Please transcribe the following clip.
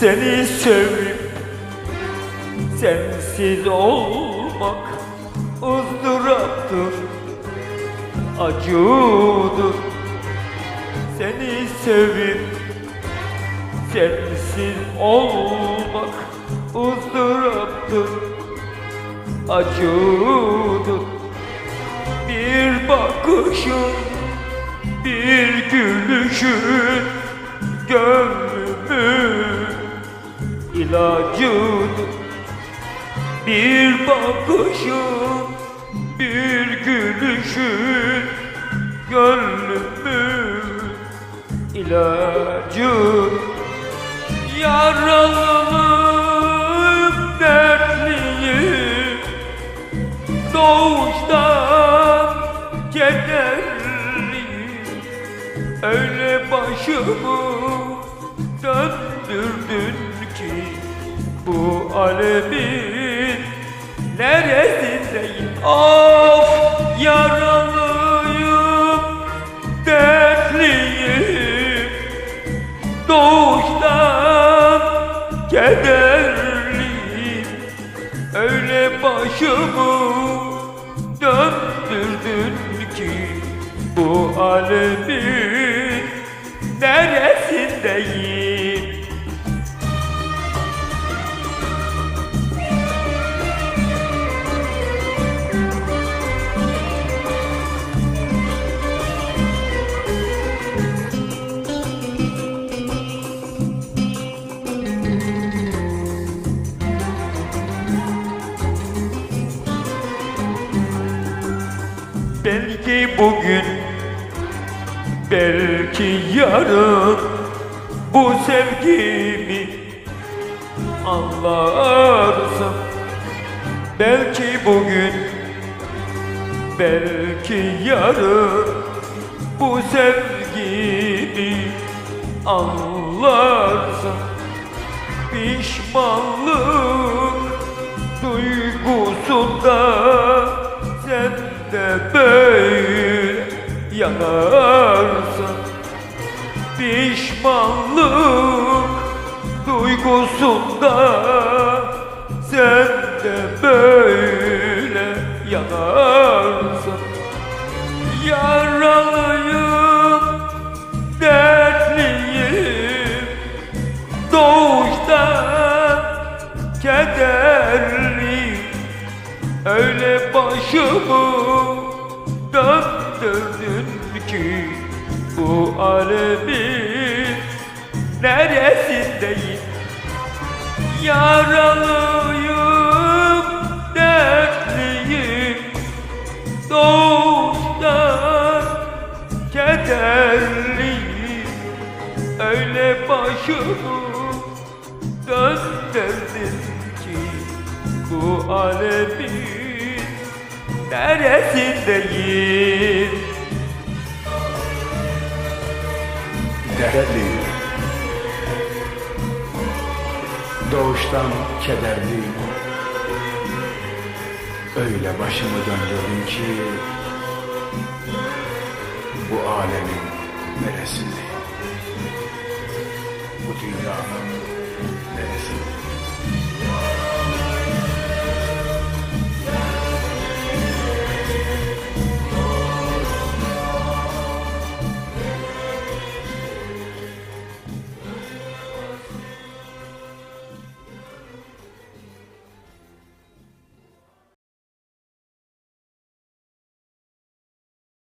Seni sevip sensiz olmak ızdıraptır, acıdır. Seni sevip sensiz olmak ızdıraptır, acıdır. Bir bakışın, bir gülüşün gönlümün ilacıdır. Bir bakışın, bir gülüşün gönlümün ilacıdır. Yaralıyım, dertliyim Doğuştan kederliyim Öyle başımı döndürdün ki Bu alemin neresindeyim? Of yaralıyım, dertliyim. Doğuştan kederliyim. Öyle başımı döndürdün ki Bu alemin neresindeyim Belki bugün Belki yarın Bu sevgimi Anlarsın. Belki bugün Belki yarın Bu sevgimi Anlarsın. Pişmanlık duygusunda sen de böyle yanarsın Pişmanlık duygusunda sen de böyle yanarsın Yaralıyım, dertliyim Doğuştan kederli Öyle başımı döndürdün ki Bu alemin neresindeyim? Yaralıyım, dertliyim Doğuştan kederliyim. Öyle başımı döndürdün ki Bu alemin neresindeyim dertliyim. Doğuştan kederliyim. Öyle başımı döndürdün ki bu alemin neresindeyim? Bu dünyanın